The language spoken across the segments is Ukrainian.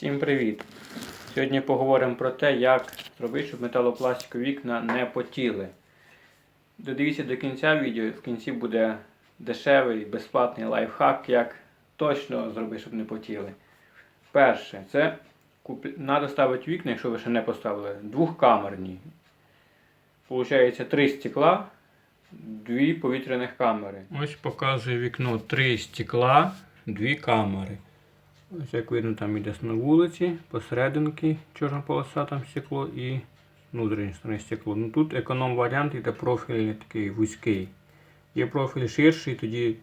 Всім привіт! Сьогодні поговоримо про те, як зробити, щоб металопластикові вікна не потіли. Додивіться до кінця відео, в кінці буде дешевий, безплатний лайфхак, як точно зробити, щоб не потіли. Перше, це треба ставити вікна, якщо ви ще не поставили, двохкамерні. Получається три стекла, дві повітряних камери. Ось показує вікно три стекла, дві камери. Ось як видно, там іде на вулиці, посерединки чорна полоса, там стекло і внутрішнє сторони стекло. Ну тут економ варіант іде профіль такий вузький. Є профіль ширший, тоді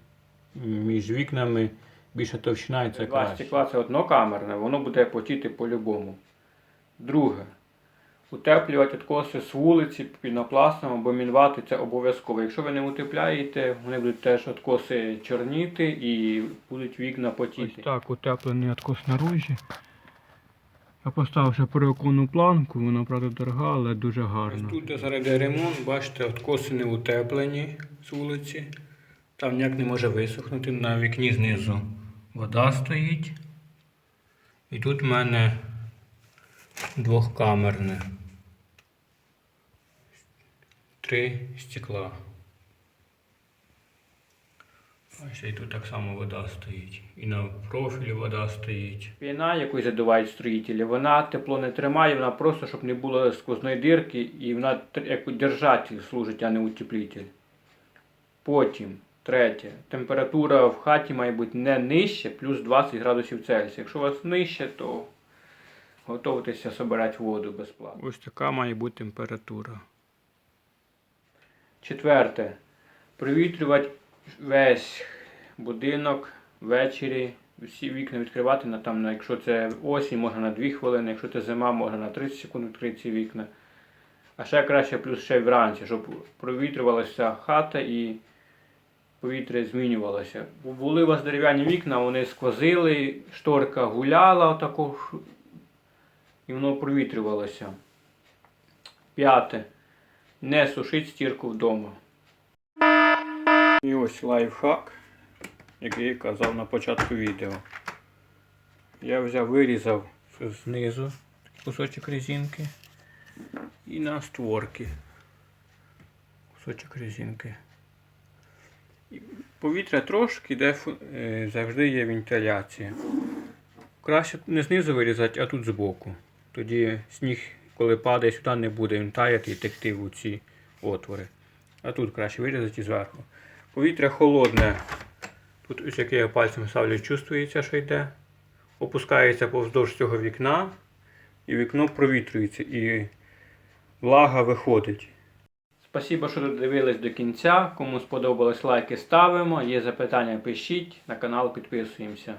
між вікнами більша товщина і це Два краще. стекла це однокамерне, воно буде потіти по-любому. Друге. Утеплювати откоси з вулиці пінопластом або мінвати це обов'язково. Якщо ви не утепляєте, вони будуть теж откоси чорніти і будуть вікна потіти. Ось так утеплений откос наружі. Я поставив ще переоконну планку, вона правда дорога, але дуже гарна. Ось тут зараз ремонт, бачите, откоси не утеплені з вулиці. Там ніяк не може висохнути, на вікні знизу вода стоїть. І тут в мене двохкамерне. Три стекла. Ось і тут так само вода стоїть. І на профілі вода стоїть. Піна, яку задувають строїтелі, вона тепло не тримає, вона просто, щоб не було сквозної дирки, і вона як держатель служить, а не утеплитель. Потім, третє, температура в хаті має бути не нижче, плюс 20 градусів Цельсія. Якщо у вас нижче, то готуйтеся збирати воду безплатно. Ось така має бути температура. Четверте. Провітрювати весь будинок ввечері. Всі вікна відкривати на там, на, якщо це осінь, можна на 2 хвилини, якщо це зима, можна на 30 секунд відкрити ці вікна. А ще краще плюс ще вранці, щоб провітрювалася хата і повітря змінювалося. Бо Були у вас дерев'яні вікна, вони сквозили, шторка гуляла отако, ш- і воно провітрювалося. П'яте. Не сушіть стірку вдома. І ось лайфхак, який я казав на початку відео. Я взяв, вирізав знизу кусочок резинки і на створки кусочок резинки. І Повітря трошки, де е, завжди є вентиляція. Краще не знизу вирізати, а тут збоку. Тоді сніг, коли падає сюди, не буде він таяти і текти в ці отвори. А тут краще вирізати зверху. Повітря холодне. Тут ось як я пальцем ставлю, чувствується, що йде. Опускається повздовж цього вікна, і вікно провітрюється, і влага виходить. Спасибо, що додивились до кінця. Кому сподобалось лайки ставимо. Є запитання, пишіть. На канал підписуємося.